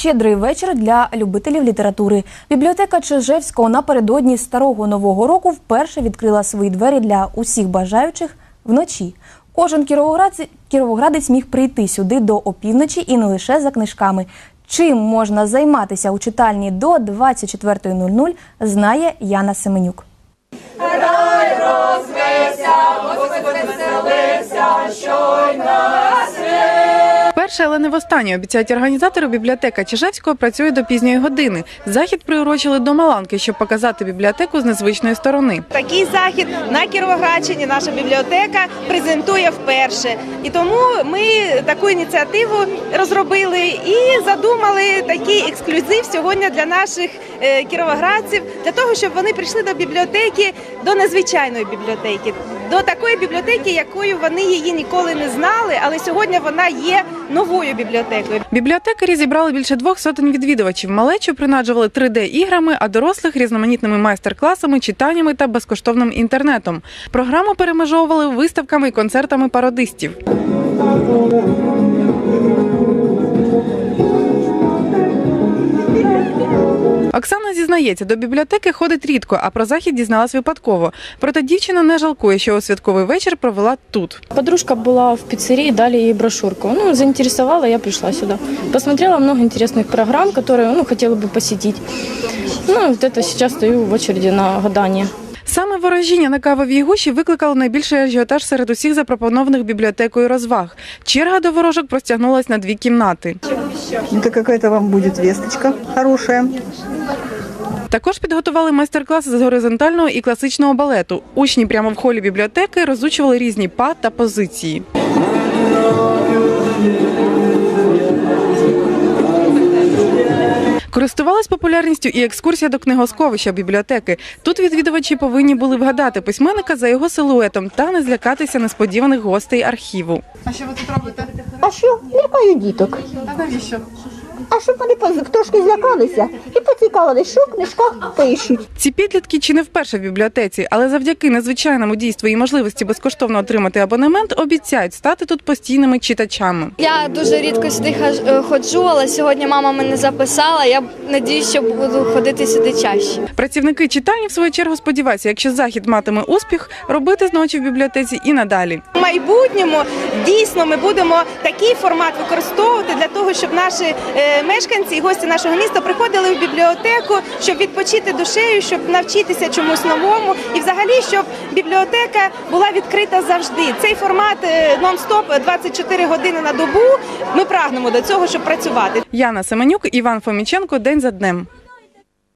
щедрий вечір для любителів літератури. Бібліотека Чижевського напередодні старого нового року вперше відкрила свої двері для усіх бажаючих вночі. Кожен кіровоградець, міг прийти сюди до опівночі і не лише за книжками. Чим можна займатися у читальні до 24.00, знає Яна Семенюк. Перше, але не востаннє, обіцяють організатори, бібліотека Чижевського працює до пізньої години. Захід приурочили до Маланки, щоб показати бібліотеку з незвичної сторони. Такий захід на Кіровоградщині наша бібліотека презентує вперше. І тому ми таку ініціативу розробили і задумали такий ексклюзив сьогодні для наших е, кіровоградців, для того, щоб вони прийшли до бібліотеки, до незвичайної бібліотеки, до такої бібліотеки, якою вони її ніколи не знали, але сьогодні вона є новою бібліотекою. Бібліотекарі зібрали більше двох сотень відвідувачів. Малечу принаджували 3D-іграми, а дорослих різноманітними майстер-класами, читаннями та безкоштовним інтернетом. Програму перемежовували виставками і концертами пародистів. Оксана зізнається, до бібліотеки ходить рідко, а про захід дізналась випадково. Проте дівчина не жалкує, що у святковий вечір провела тут. Подружка была в пиццерии, дали ей брошюрку. Ну, заинтересовала, я пришла сюда. Посмотрела много интересных программ, которые ну, хотела бы посетить. Ну, вот это сейчас стою в очереди на гадание. Саме ворожіння на кавовій гущі викликало найбільший ажіотаж серед усіх запропонованих бібліотекою розваг. Черга до ворожок простягнулась на дві кімнати. Это какая-то вам будет весточка хорошая. Також підготували майстер-клас з горизонтального і класичного балету. Учні прямо в холі бібліотеки розучували різні па та позиції. Користувалась популярністю і екскурсія до книгосховища бібліотеки. Тут відвідувачі повинні були вгадати письменника за його силуетом та не злякатися несподіваних гостей архіву. А що? Лякаю діток. А навіщо? А щоб вони трошки злякалися і поцікавились, що в книжках пишуть. Ці підлітки чи не вперше в бібліотеці, але завдяки незвичайному дійству і можливості безкоштовно отримати абонемент, обіцяють стати тут постійними читачами. Я дуже рідко сюди е, ходжу, але сьогодні мама мене записала. Я надіюсь, що буду ходити сюди чаще. Працівники читальні в свою чергу сподіваються, якщо захід матиме успіх, робити зночі в бібліотеці і надалі. В майбутньому дійсно ми будемо такий формат використовувати для того, щоб наші е, мешканці і гості нашого міста приходили в бібліотеку, щоб відпочити душею, щоб навчитися чомусь новому, і взагалі, щоб бібліотека була відкрита завжди. Цей формат е, нон-стоп 24 години на добу. Ми прагнемо до цього, щоб працювати. Яна Семенюк, Іван Фоміченко. День за днем.